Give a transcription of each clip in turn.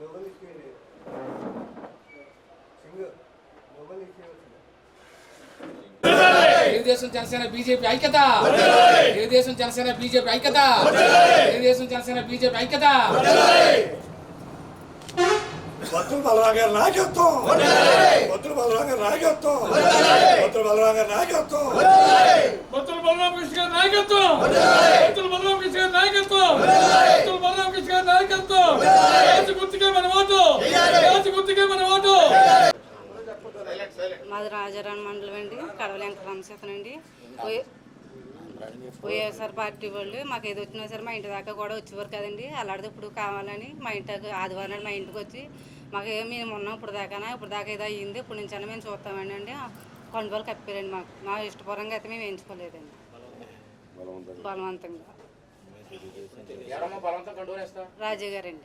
Local ఇచ్చేయండి సింగ్ local ఇచ్చేయవచ్చు తెలుగుదేశం జనసేన బీజేపీ ఐక్యత తెలుగుదేశం జనసేన బీజేపీ ఐక్యత తెలుగుదేశం జనసేన బీజేపీ ఐక్యత బతులు బలరాం గారి నాయకత్వం. బతులు బలరాం గారి నాయకత్వం. బతులు బలరాం గారి నాయకత్వం. బొత్తుల బలరామ కృష్ణ గారి నాయకత్వం. బొత్తుల బలరామ కృష్ణ గారి నాయకత్వం. బొత్తుల బలరామ కృష్ణ గారి నాయకత్వం. రాజు గుర్తుకే మన ఓటు. రాజు గుర్తుకే మన ఓటు. మాది రాజారాణి మండలం అండి కడవల వెంకట రామశేఖరండి వైఎస్ఆర్ పార్టీ వాళ్ళు మాకు ఏది వచ్చినా సరే మా ఇంటి దాకా కూడా వచ్చేవారు కదండి. అలాంటిది ఇప్పుడు కావాలని మా ఇంటికి ఆదివారం నాడు మా ఇంటికి వచ్చి మాకు ఏం మేము ఉన్నాం ఇప్పుడు దాకానా ఇప్పుడు దాకా ఏదో అయ్యింది ఇప్పుడు నుంచి అయినా మేము చూస్తామండి అండి. కొండవాళ్ళు కప్పారండి మాకు. మా ఇష్టపూర్వంగా అయితే మేము ఎంచుకోలేదండి. బలవంతంగా. రాజా గారండి.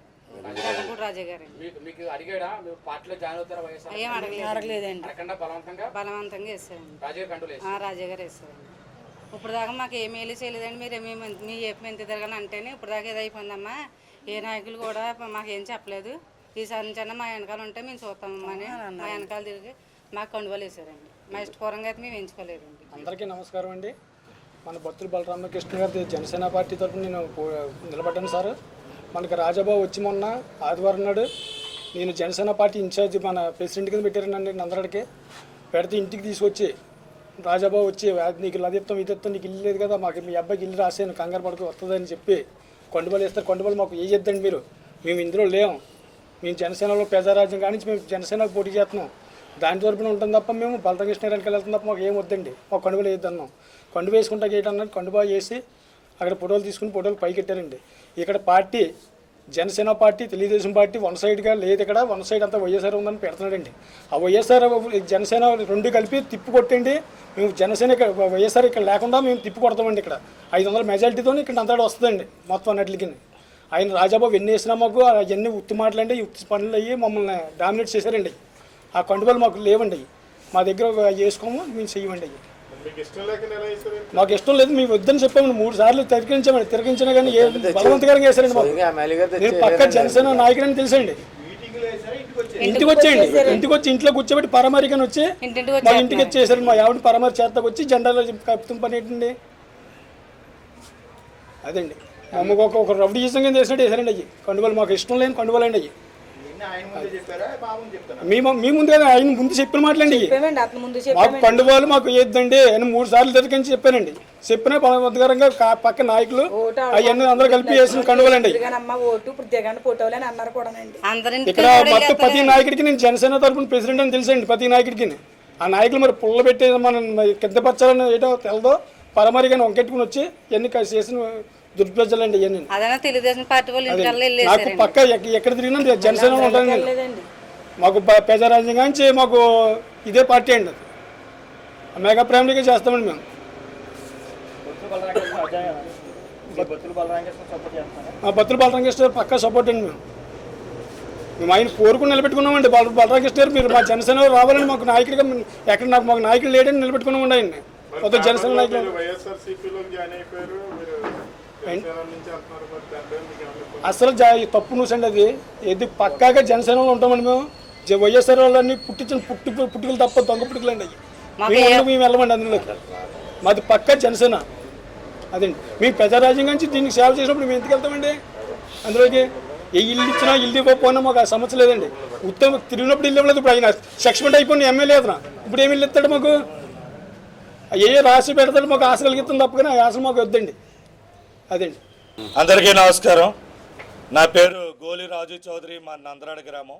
జగన్పూడి రాజా గారండి. మీకు మీకు అడిగాడా? మీరు పార్టీలో జాయిన్ అవుతారా వైఎస్ఆర్? ఏం అడగలేదు అడగలేదండి. బలవంతంగా? వేసారండి రాజా గారు వేస్తారండి. ఇప్పుడు దాకా మాకు ఏమీ మేలు చేయలేదండి. మీరు మీ మీ చెప్పి ఎంత తిరగని అంటేనే ఇప్పుడు దాకా ఏదో అయిపోయిందమ్మా. ఏ నాయకులు కూడా మాకు ఏం చెప్పలేదు. ఈసారి నుంచి అన్నా మా వెనకాల ఉంటే మేము చూస్తామమ్మా అని మా వెనకాల తిరిగి మాకు కండువలు వేసారండి. మా ఇష్టపూర్వంగా అయితే మేము ఎంచుకోలేదండి అందరికీ నమస్కారం అండి. మన భక్తులు బలరామకృష్ణ గారి జనసేన పార్టీ తరఫున నేను నిలబడ్డాను సార్. మనకి రాజాబాబు వచ్చి మొన్న ఆదివారం నాడు నేను జనసేన పార్టీ ఇన్ఛార్జ్ మన ప్రెసిడెంట్ కింద పెట్టారండి నందరడికి. పెడితే ఇంటికి తీసుకొచ్చి రాజాబాబు వచ్చి నీకు లదిత్తం ఇదిత్తం నీకు ఇల్లు లేదు కదా మాకు మీ అబ్బాయికి ఇల్లు రాసాను కంగారు పడుకు వస్తుందని చెప్పి కొండబలు వేస్తారు. కొండబలు మాకు ఏ చేద్దండి మీరు? మేము ఇందులో లేం. మేము జనసేనలో ప్రజారాజ్యం కానీ మేము జనసేనకు పోటీ చేస్తున్నాం. దాని తరపున ఉంటుంది తప్ప మేము బలరామకృష్ణ వెళ్తాం తప్ప మాకు ఏం వద్దండి. మాకు కండువలు వేయద్దన్నాం కండు వేసుకుంటా ఏంటన్నది కండుబా వేసి అక్కడ ఫోటోలు తీసుకుని ఫోటోలు పైకెట్టారండి ఇక్కడ party Janasena party Telugu Desam party one సైడ్గా లేదు ఇక్కడ. వన్ సైడ్ అంతా వైఎస్ఆర్ ఉందని పెడుతున్నాడండి. ఆ వైఎస్ఆర్ జనసేన రెండు కలిపి తిప్పి కొట్టండి. మేము జనసేన ఇక్కడ వైఎస్ఆర్ ఇక్కడ లేకుండా మేము తిప్పి కొడతామండి ఇక్కడ. ఐదు వందల మెజారిటీతో ఇక్కడ అంతటా వస్తుందండి మొత్తం అన్నిటికి. ఆయన రాజాబాబు ఎన్ని వేసినా మాకు అవన్నీ ఉత్తి మాటలండి ఉత్తి పనులు అయ్యి మమ్మల్ని డామినేట్ చేశారండి. ఆ కండువలు మాకు లేవండి. మా దగ్గర చేసుకోము మేము చెయ్యమండి. మాకు ఇష్టం లేదు మేము వద్దని చెప్పాము. మూడు సార్లు తిరిగించామండి తిరిగించినా కానీ ఏ బలవంతకరంగా వేసారండి పక్క జనసేన నాయకుడని తెలుసండి. ఇంటికి వచ్చేయండి. ఇంటికి వచ్చి ఇంట్లో కూర్చోబెట్టి పరమరికని వచ్చి మా వచ్చి ఇంటికి వచ్చేసారు. మా ఆవిడ పరమరి చేతకు వచ్చి జెండాలో కప్పుతున్న పని ఏంటండి? అదండి. అమ్మకు ఒక రౌడీజం కింద వేసినట్టు వేసారండి అయ్యి. కండువలు మాకు ఇష్టం లేని కండువలు అండి అయ్యి. మేము మీ ముందు ఆయన ముందు చెప్పిన మాటలండి. మాకు పండుగలు మాకు ఏద్దండి. అని మూడు సార్లు తిరిగించి చెప్పానండి. చెప్పినా బలవంతకరంగా పక్క నాయకులు అవన్నీ అందరూ కలిపి వేసిన కండువలండి ఇక్కడ మొత్తం ప్రతి నాయకుడికి నేను జనసేన తరపున ప్రెసిడెంట్ అని తెలుసండి ప్రతి నాయకుడికి. ఆ నాయకులు మరి పుల్ల పెట్టి మనం కింద పచ్చాలని ఏటో తెలదో పరమరిగా వంకెట్టుకుని వచ్చి ఎన్ని చేసిన దుర్ప్రజలండి ఇవన్నీ అదైనా తెలుగుదేశం పార్టీ వాళ్ళు అదే. ఇంటికల్లా నాకు వెళ్ళేసారండి పక్క ఎక్క- ఎక్కడ తిరిగినా నేను జనసేన ఉంటాను నేను లేదండి. మాకు ప- ప్రజారాజ్యం నుంచి మాకు ఇదే పార్టీ అండి అది. మెగా ప్రైమరీగా చేస్తామండి మేము. మా బతులు బలరామకృష్ణ గారు పక్కా సపోర్ట్ అండి మేము. మేము ఆయన కోరుకుని నిలబెట్టుకున్నామండి. బల బలరామకృష్ణ గారు మీరు మా జనసేనలో రావాలని మాకు నాయకుడిగా మేము- ఎక్కడ నాకు మాకు నాయకులు లేడని నిలబెట్టుకున్నామండి ఆయన్ని. మొత్తం జనసేన నాయకులు. వైఎస్ఆర్సీపీలో జాయిన్ అయిపోయారు అసలు జా- ఈ తప్పు న్యూస్ అండి అది ఇది పక్కాగా జనసేనలో ఉంటామండి మేము. జ- వైఎస్ఆర్ వాళ్ళని పుట్టించిన పుట్టి పుట్టుకలు తప్ప దొంగ పుట్టుకలు అండి మేము వెళ్ళమండి అందులోకి? మాది పక్కా జనసేన. అదండి మేము ప్రజారాజ్యం నుంచి దీనికి సేవ చేసినప్పుడు మేము ఎందుకు వెళ్తామండి? అందులోకి ఏ ఇల్లు ఇచ్చినా ఇల్లు ఇవ్వకపోయినా మాకు ఆ సమస్య లేదండి. ఉత్తమ తిరిగినప్పుడు ఇల్లు ఇవ్వలేదు. ఇప్పుడు ఆయన సక్సెస్మెంట్ అయిపోయిన ఎమ్మెల్యే అతను. ఇప్పుడు ఏమి ఇల్లు ఇస్తాడు మాకు? ఏ రాసి పెడతాడు మాకు ఆశ కలిగిస్తుంది తప్ప కానీ ఆ ఆశ మాకు వద్దండి. అదండి. అందరికీ నమస్కారం. నా పేరు గోలి రాజు చౌదరి మా నందరాడ గ్రామం.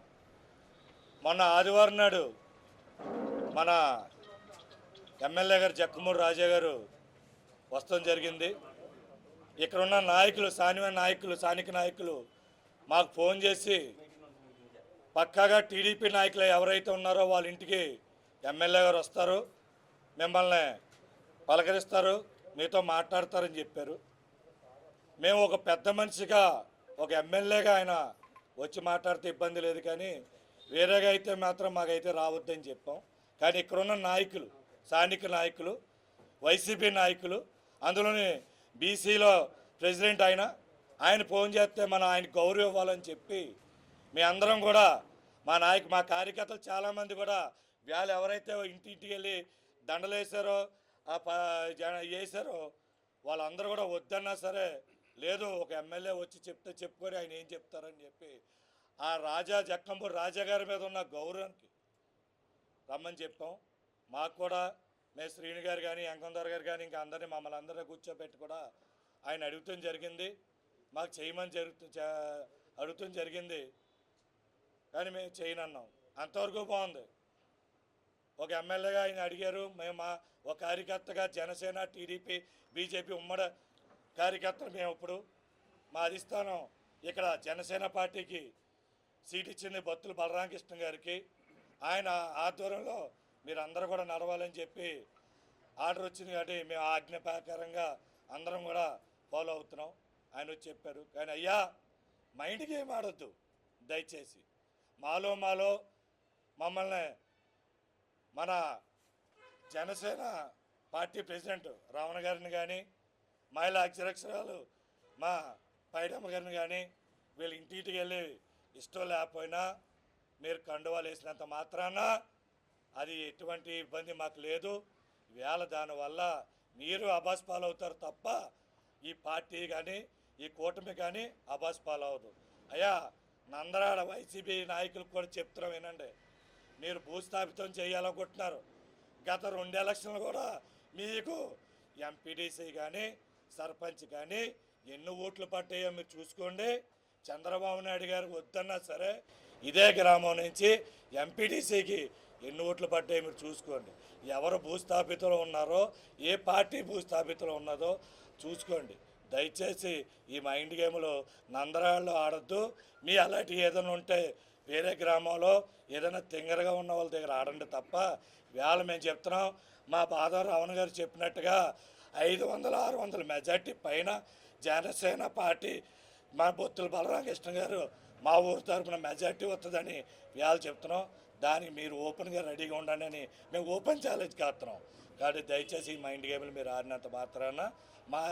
మొన్న ఆదివారం నాడు మన ఎమ్మెల్యే గారు జక్కమూరు రాజా గారు వస్తడం జరిగింది. ఇక్కడ ఉన్న నాయకులు స్థానిక నాయకులు స్థానిక నాయకులు మాకు ఫోన్ చేసి పక్కాగా టీడీపీ నాయకులు ఎవరైతే ఉన్నారో వాళ్ళ ఇంటికి ఎమ్మెల్యే గారు వస్తారు. మిమ్మల్ని పలకరిస్తారు. మీతో మాట్లాడతారని చెప్పారు. మేము ఒక పెద్ద మనిషిగా ఒక ఎమ్మెల్యేగా ఆయన వచ్చి మాట్లాడితే ఇబ్బంది లేదు కానీ వేరేగా అయితే మాత్రం మాకైతే రావద్దని చెప్పాం. కానీ ఇక్కడున్న నాయకులు స్థానిక నాయకులు వైసీపీ నాయకులు అందులోని బీసీలో ప్రెసిడెంట్ ఆయన ఆయన ఫోన్ చేస్తే మనం ఆయన గౌరవం ఇవ్వాలని చెప్పి మీ అందరం కూడా మా నాయకు మా కార్యకర్తలు చాలామంది కూడా వాళ్ళు ఎవరైతే ఇంటింటికి వెళ్ళి దండలు ఆ ప వేసారో వాళ్ళందరూ కూడా వద్దన్నా సరే లేదు ఒక ఎమ్మెల్యే వచ్చి చెప్తే చెప్పుకొని ఆయన ఏం చెప్తారని చెప్పి ఆ రాజా జక్కంపూర్ రాజా గారి మీద ఉన్న గౌరవానికి రమ్మని చెప్పాం. మాకు కూడా మేము శ్రీని గారు కానీ వెంకందర్ గారు కానీ ఇంకా అందరినీ మమ్మల్ని అందరినీ కూర్చోబెట్టి కూడా ఆయన అడుగుతాం జరిగింది. మాకు చేయమని జరుగుతు చ- అడుగుతాం జరిగింది. కానీ మేము చేయనన్నాం. అంతవరకు బాగుంది. ఒక ఎమ్మెల్యేగా ఆయన అడిగారు. మేము మా ఒక కార్యకర్తగా జనసేన టీడీపీ బీజేపీ ఉమ్మడి కార్యకర్తలు మేము ఇప్పుడు మా అధిష్టానం ఇక్కడ జనసేన పార్టీకి సీట్ ఇచ్చింది బత్తుల బలరామకృష్ణ గారికి. ఆయన ఆధ్వర్యంలో మీరు అందరూ కూడా నడవాలని చెప్పి ఆర్డర్ వచ్చింది కాబట్టి మేము ఆజ్ఞ ప్రకారంగా అందరం కూడా ఫాలో అవుతున్నాం. ఆయన వచ్చి చెప్పారు. కానీ అయ్యా మైండ్ గేమ్ ఆడొద్దు. దయచేసి మాలో మాలో మమ్మల్ని మన జనసేన పార్టీ ప్రెసిడెంట్ రావణ గారిని కానీ మహిళా అధ్యక్షురాలు మా పైడమ్మ గారిని కానీ వీళ్ళు ఇంటింటికి వెళ్ళి ఇష్టం లేకపోయినా మీరు కండువాలు వేసినంత మాత్రాన అది ఎటువంటి ఇబ్బంది మాకు లేదు. వేళ దానివల్ల మీరు అబాస్ పాలవుతారు తప్ప ఈ పార్టీ కానీ ఈ కూటమి కానీ అబాస్ పాలవదు అయ్యా నందరాడ వైసీపీ నాయకులకు కూడా చెప్తున్నాం వినండి. మీరు భూస్థాపితం చేయాలనుకుంటున్నారు. గత రెండు ఎలక్షన్లు కూడా మీకు ఎంపీడీసీ కానీ సర్పంచ్ కానీ ఎన్ని ఓట్లు పట్టాయో మీరు చూసుకోండి. చంద్రబాబు నాయుడు గారు వద్దన్నా సరే ఇదే గ్రామం నుంచి ఎంపీటీసీకి ఎన్ని ఓట్లు పట్టాయో మీరు చూసుకోండి. ఎవరు భూస్థాపితులు ఉన్నారో ఏ పార్టీ భూస్థాపితులు ఉన్నదో చూసుకోండి. దయచేసి ఈ మైండ్ గేమ్లో నందరాళ్ళు ఆడద్దు. మీ అలాంటి ఏదైనా ఉంటే వేరే గ్రామంలో ఏదైనా తింగరగా ఉన్న వాళ్ళ దగ్గర ఆడండి తప్ప. వేళ మేము చెప్తున్నాం. మా బాధ రావణ గారు చెప్పినట్టుగా ఐదు వందల ఆరు వందల మెజార్టీ పైన జనసేన పార్టీ మా బొత్తుల బలరామకృష్ణ గారు మా ఊరు తరపున మెజార్టీ వస్తుందని వేళ చెప్తున్నాం. దానికి మీరు ఓపెన్గా రెడీగా ఉండండి అని మేము ఓపెన్ ఛాలెంజ్ కాస్తున్నాం కాబట్టి దయచేసి ఈ మైండ్ గేమ్లు మీరు ఆడినంత మాత్రాన మా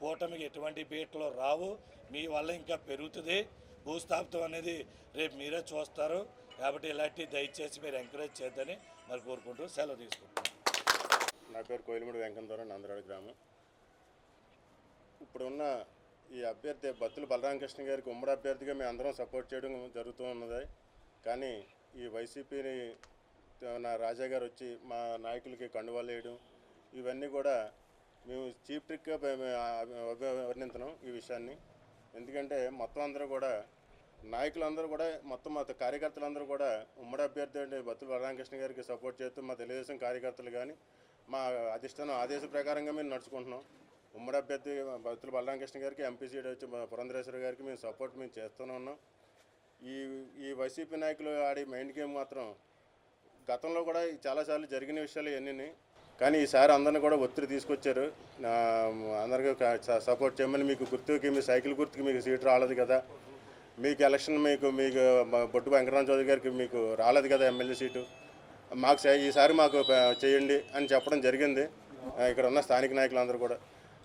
కూటమికి ఎటువంటి బీట్లు రావు. మీ వల్ల ఇంకా పెరుగుతుంది. భూస్థాపితం అనేది రేపు మీరే చూస్తారు. కాబట్టి ఇలాంటి దయచేసి మీరు ఎంకరేజ్ చేద్దని మరి కోరుకుంటూ సెలవు తీసుకుంటాం నా పేరు కోయిలమూడి వెంకటవరం నందరాడు గ్రామం. ఇప్పుడున్న ఈ అభ్యర్థి బత్తుల బలరామకృష్ణ గారికి ఉమ్మడి అభ్యర్థిగా మేము అందరం సపోర్ట్ చేయడం జరుగుతూ ఉన్నది. కానీ ఈ వైసీపీని నా రాజా గారు వచ్చి మా నాయకులకి కండువాలు వేయడం ఇవన్నీ కూడా మేము చీప్ ట్రిక్గా వర్ణించడం ఈ విషయాన్ని. ఎందుకంటే మొత్తం అందరూ కూడా నాయకులందరూ కూడా మొత్తం మా కార్యకర్తలందరూ కూడా ఉమ్మడి అభ్యర్థి అంటే బత్తుల బలరామకృష్ణ గారికి సపోర్ట్ చేస్తూ మా తెలుగుదేశం కార్యకర్తలు కానీ మా అధిష్టానం ఆదేశ ప్రకారంగా మేము నడుచుకుంటున్నాం. ఉమ్మడి అభ్యర్థి భక్తులు బలరామకృష్ణ గారికి ఎంపీ సీట్ వచ్చి పురంధరేశ్వర గారికి మేము సపోర్ట్ మేము చేస్తూనే ఉన్నాం. ఈ ఈ వైసీపీ నాయకులు ఆడే మైండ్ గేమ్ మాత్రం గతంలో కూడా చాలాసార్లు జరిగిన విషయాలు ఇవన్నీ కానీ ఈసారి అందరిని కూడా ఒత్తిడి తీసుకొచ్చారు. అందరికీ సపోర్ట్ చేయమని మీకు గుర్తుకి మీ సైకిల్ గుర్తుకి మీకు సీట్ రాలేదు కదా. మీకు ఎలక్షన్ మీకు మీకు బొట్టు వెంకటరామ చౌదరి గారికి మీకు రాలేదు కదా ఎమ్మెల్యే సీటు. మాకు ఈసారి మాకు చేయండి అని చెప్పడం జరిగింది. ఇక్కడ ఉన్న స్థానిక నాయకులందరూ కూడా.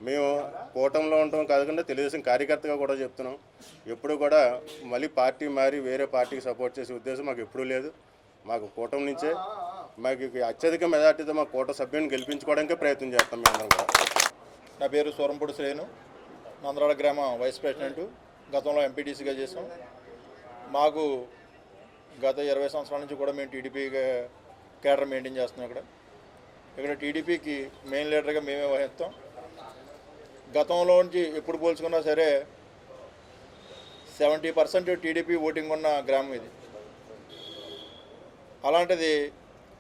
మేము కూటంలో ఉండటం కాకుండా తెలుగుదేశం కార్యకర్తగా కూడా చెప్తున్నాం. ఎప్పుడు కూడా మళ్ళీ పార్టీ మారి వేరే పార్టీకి సపోర్ట్ చేసే ఉద్దేశం మాకు ఎప్పుడూ లేదు. మాకు కూటమి నుంచే మాకు అత్యధిక మెజార్టీతో మా కూట సభ్యుని గెలిపించుకోవడానికే ప్రయత్నం చేస్తాం మేము కూడా. నా పేరు సూరంపూడి శ్రేణు నందరాడ గ్రామ వైస్ ప్రెసిడెంట్. గతంలో ఎంపీటీసీగా చేసాం మాకు గత ఇరవై సంవత్సరాల నుంచి కూడా మేము టీడీపీగా కేడర్ మెయింటైన్ చేస్తున్నాం ఇక్కడ. ఇక్కడ టీడీపీకి మెయిన్ లీడర్గా మేమే వహిస్తాం. గతంలో నుంచి ఎప్పుడు పోల్చుకున్నా సరే సెవెంటీ పర్సెంట్ టీడీపీ ఓటింగ్ ఉన్న గ్రామం ఇది. అలాంటిది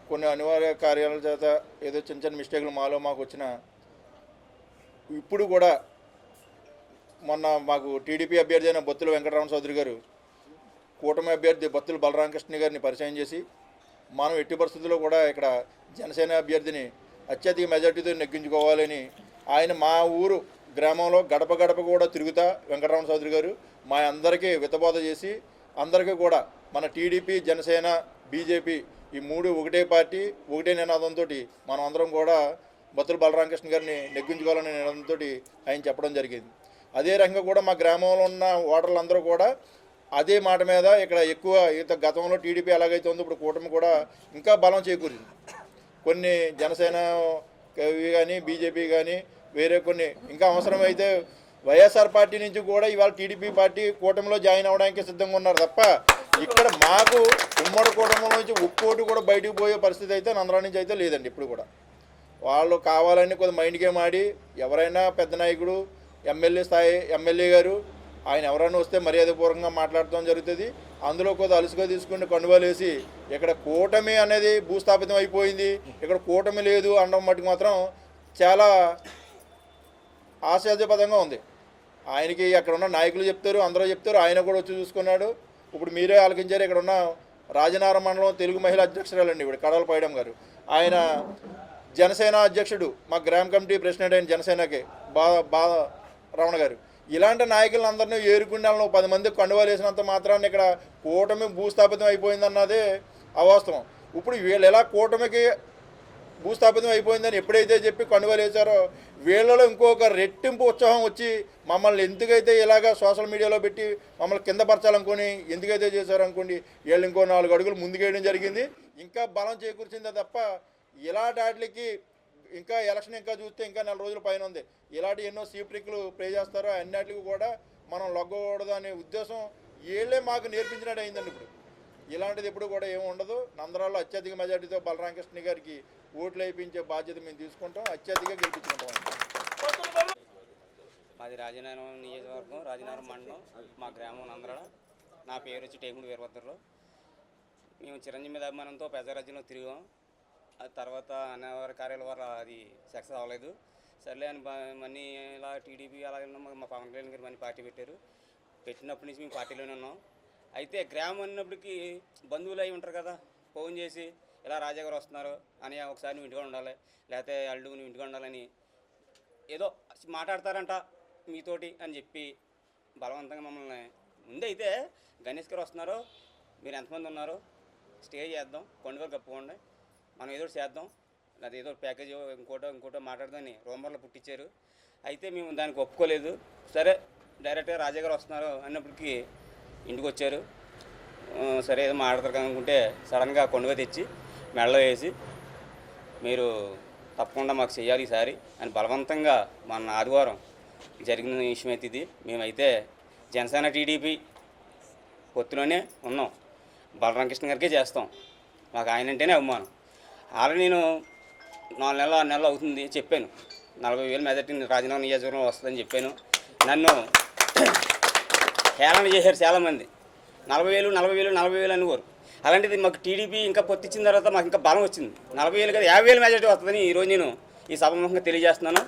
కొన్ని అనివార్య కార్యాల చేత ఏదో చిన్న చిన్న మిస్టేక్లు మాలో మాకు వచ్చిన ఇప్పుడు కూడా మొన్న మాకు టీడీపీ అభ్యర్థి అయిన బొత్తుల వెంకటరామ చౌదరి గారు కూటమి అభ్యర్థి బొత్తుల బలరామకృష్ణ గారిని పరిచయం చేసి మనం ఎట్టి పరిస్థితుల్లో కూడా ఇక్కడ జనసేన అభ్యర్థిని అత్యధిక మెజార్టీతో నెగ్గించుకోవాలని ఆయన మా ఊరు గ్రామంలో గడప గడప కూడా తిరుగుతా వెంకటరామ చౌదరి గారు మా అందరికీ వితబోధ చేసి అందరికీ కూడా మన టీడీపీ జనసేన బీజేపీ ఈ మూడు ఒకటే పార్టీ ఒకటే నినాదంతో మనం అందరం కూడా బత్తుల బలరామకృష్ణ గారిని నెగ్గించుకోవాలనే నినాదంతో ఆయన చెప్పడం జరిగింది. అదే రకంగా కూడా మా గ్రామంలో ఉన్న ఓటర్లందరూ కూడా అదే మాట మీద ఇక్కడ ఎక్కువ ఇంత గతంలో టీడీపీ ఎలాగైతే ఉందో ఇప్పుడు కూటమి కూడా ఇంకా బలం చేకూరింది. కొన్ని జనసేన ఇవి కానీ బీజేపీ కానీ వేరే కొన్ని ఇంకా అవసరమైతే వైఎస్ఆర్ పార్టీ నుంచి కూడా ఇవాళ టీడీపీ పార్టీ కూటమిలో జాయిన్ అవ్వడానికి సిద్ధంగా ఉన్నారు తప్ప ఇక్కడ మాకు ఉమ్మడి కూటమిలో నుంచి ఒక్కోటి కూడా బయటకు పోయే పరిస్థితి అయితే నందరా నుంచి అయితే లేదండి ఇప్పుడు కూడా. వాళ్ళు కావాలని కొద్ది మైండ్ గేమ్ ఆడి ఎవరైనా పెద్ద నాయకుడు ఎమ్మెల్యే స్థాయి ఎమ్మెల్యే గారు ఆయన ఎవరైనా వస్తే మర్యాదపూర్వకంగా మాట్లాడటం జరుగుతుంది. అందులో కొద్ది అలుసుగా తీసుకుని కండువాలేసి ఇక్కడ కూటమి అనేది భూస్థాపితం అయిపోయింది. ఇక్కడ కూటమి లేదు అనడం మటుకు మాత్రం చాలా ఆశాజపదంగా ఉంది. ఆయనకి అక్కడ ఉన్న నాయకులు చెప్తారు అందరూ చెప్తారు ఆయన కూడా వచ్చి చూసుకున్నాడు. ఇప్పుడు మీరే ఆలకించారు ఇక్కడ ఉన్న రాజనార మండలం తెలుగు మహిళా అధ్యక్షురాలండి ఇప్పుడు కడవల పైడం గారు. ఆయన జనసేన అధ్యక్షుడు మా గ్రామ కమిటీ ప్రెసిడెంట్ అయిన జనసేనకి బా బా రమణ గారు. ఇలాంటి నాయకులందరినీ ఏరుకుండాలను పది మంది కండువాలు వేసినంత మాత్రాన్ని ఇక్కడ కూటమి భూస్థాపితం అయిపోయిందన్నదే అవాస్తవం. ఇప్పుడు వీళ్ళు ఎలా కూటమికి భూస్థాపితం అయిపోయిందని ఎప్పుడైతే చెప్పి కండువాలు వేశారో వీళ్ళలో ఇంకొక రెట్టింపు ఉత్సాహం వచ్చి మమ్మల్ని ఎందుకైతే ఇలాగ సోషల్ మీడియాలో పెట్టి మమ్మల్ని కింద పరచాలనుకొని ఎందుకైతే చేశారనుకోండి వీళ్ళు ఇంకో నాలుగు అడుగులు ముందుకేయడం జరిగింది. ఇంకా బలం చేకూర్చిందే తప్ప ఇలా వాటికి ఇంకా ఎలక్షన్ ఇంకా చూస్తే ఇంకా నెల రోజుల పైన ఉంది. ఇలాంటి ఎన్నో సీప్రిక్లు ప్లే చేస్తారో అన్నిటికి కూడా మనం లొగ్గకూడదు అనే ఉద్దేశం వీళ్ళే మాకు నేర్పించినట్టు అయిందండి ఇప్పుడు. ఇలాంటిది ఎప్పుడు కూడా ఏమి ఉండదు. నందరాల్లో అత్యధిక మెజార్టీతో బలరామకృష్ణ గారికి ఓట్లు వేయించే బాధ్యత మేము తీసుకుంటాం. అత్యధిక గెలిపించుకుంటాం మాది రాజనగరం నియోజకవర్గం రాజనగరం మండలం మా గ్రామం నందరాడ నా పేరు వచ్చి టేకుడు వీరభద్రరావు మేము చిరంజీవి అభిమానంతో పెద్దరాజ్యంలో తిరిగాం. తర్వాత అన్నవర కార్యాల వల్ల అది సక్సెస్ అవ్వలేదు. సర్లే అని మనీ ఇలా టీడీపీ అలా మా పవన్ కళ్యాణ్ గారు మనీ పార్టీ పెట్టారు. పెట్టినప్పటి నుంచి మేము పార్టీలోనే ఉన్నాం. అయితే గ్రామం అన్నప్పటికీ బంధువులు అయి ఉంటారు కదా ఫోన్ చేసి ఇలా రాజా గారు వస్తున్నారు అని ఒకసారి నువ్వు ఇంటిగా ఉండాలి లేకపోతే అల్లు నువ్వు ఇంటిగా ఉండాలని ఏదో మాట్లాడతారంట మీతోటి అని చెప్పి బలవంతంగా మమ్మల్ని ముందైతే గణేష్ గారు వస్తున్నారు మీరు ఎంతమంది ఉన్నారు స్టే చేద్దాం కొండగా కప్పుకోండి. మనం ఏదో ఒకటి చేద్దాం. లేదా ఏదో ఒకటి ప్యాకేజ్ ఇంకోటో ఇంకోటో మాట్లాడదామని రూమర్లో పుట్టించారు అయితే మేము దానికి ఒప్పుకోలేదు. సరే డైరెక్ట్గా రాజా గారు వస్తున్నారు అన్నప్పటికీ ఇంటికి వచ్చారు. సరే ఏదో మాట్లాడతారు అనుకుంటే సడన్గా కొండగా తెచ్చి మెడలో వేసి మీరు తప్పకుండా మాకు చేయాలి ఈసారి అని బలవంతంగా మన ఆదివారం జరిగిన విషయం అయితే ఇది. మేమైతే జనసేన టీడీపీ పొత్తులోనే ఉన్నాం. బలరామకృష్ణ గారికే చేస్తాం. మాకు ఆయన అంటేనే అభిమానం. ఆల్రెడీ నేను నాలుగు నెలలు ఆరు నెలలు అవుతుంది చెప్పాను. నలభై వేలు మెదటి రాజీనామా నియోజకవర్గం వస్తుందని చెప్పాను. నన్ను హేళన చేశారు చాలామంది. నలభై వేలు నలభై వేలు నలభై వేలు అనేవారు అలాంటిది మాకు టీడీపీ ఇంకా పొత్తిచ్చిన తర్వాత మాకు ఇంకా బలం వచ్చింది. నలభై వేలు కదా యాభై వేలు మెజార్టీ వస్తుందని ఈరోజు నేను ఈ సభాముఖంగా తెలియజేస్తున్నాను.